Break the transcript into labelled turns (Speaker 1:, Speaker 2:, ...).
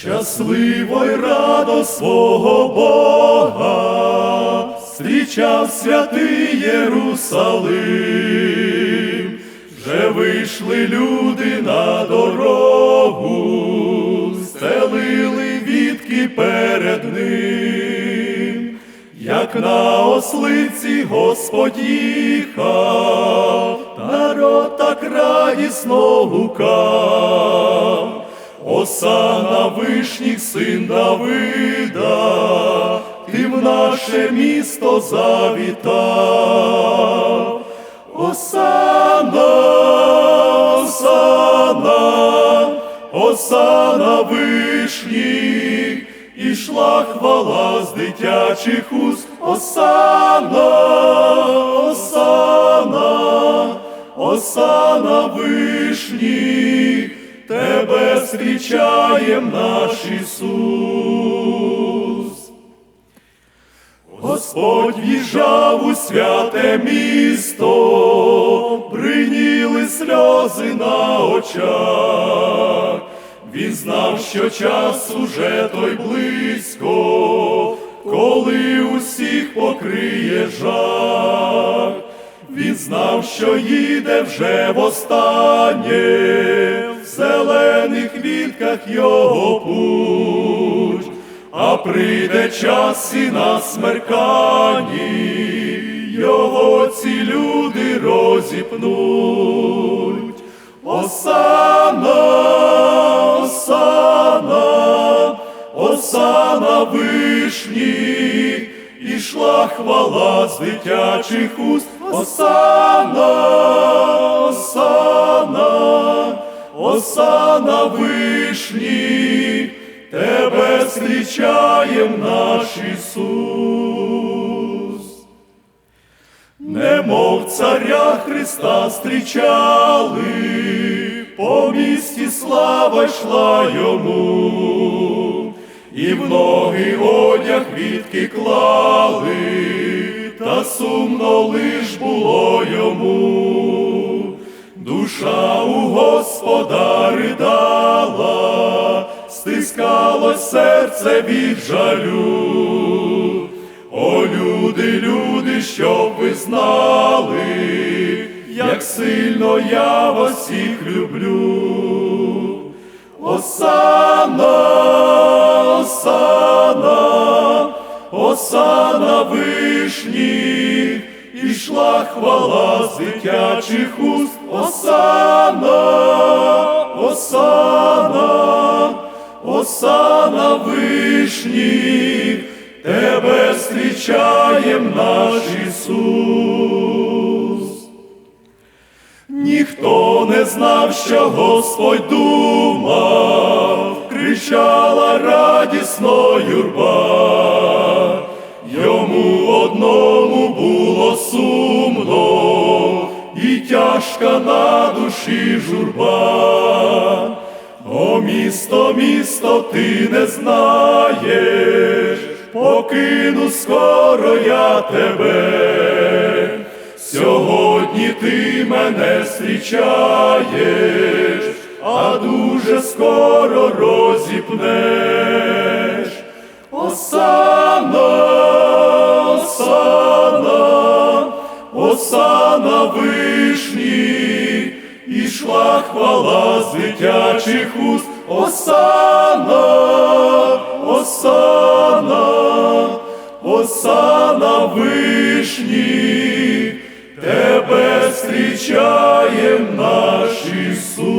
Speaker 1: Щасливо й радо свого Бога, зустрічав святий Єрусалим, вже вийшли люди на дорогу, стелили вітки перед ним, як на ослиці Господь їхав, народ так радісно гукав. Осана вишніх син Давида, ти в наше місто завітав. Осана, Осана, Осана вишніх, ішла хвала з дитячих уст. Осана, Осана, Осана вишніх, Тебе зустрічаєм наш Ісус. Господь в'їжджав у святе місто, бриніли сльози на очах. Він знав, що час уже той близько, коли усіх покриє жах. Він знав, що їде вже востаннє, зелених його путь, а прийде час і на смерканні, його ці люди розіпнуть. Осана, осана, осана вишніх, ішла хвала з дитячих уст. Осана, осана, осана вишні, тебе зустрічаєм наш Ісус. Немов царя Христа зустрічали, по місті слава йшла йому, і в ноги одяг відки клали, та сумно лиш було йому, душа у Господа ридала, стискалось серце від жалю. О, люди, люди, щоб ви знали, як сильно я вас всіх люблю. Осана, осана, осана вишніх, ішла хвала з дитячих уст. Осана, осана, осана вишніх, тебе зустрічаєм наш Ісус. Ніхто не знав, що Господь думав, кричала радісно юрба, тяжка на душі журба. О, місто, місто, ти не знаєш, покину скоро я тебе. Сьогодні ти мене зустрічаєш, а дуже скоро розіпнеш. Осана, осана, осана вишні, ішла хвала з дитячих уст. Осана, осана, осана вишні, тебе зустрічаєм наш Ісус.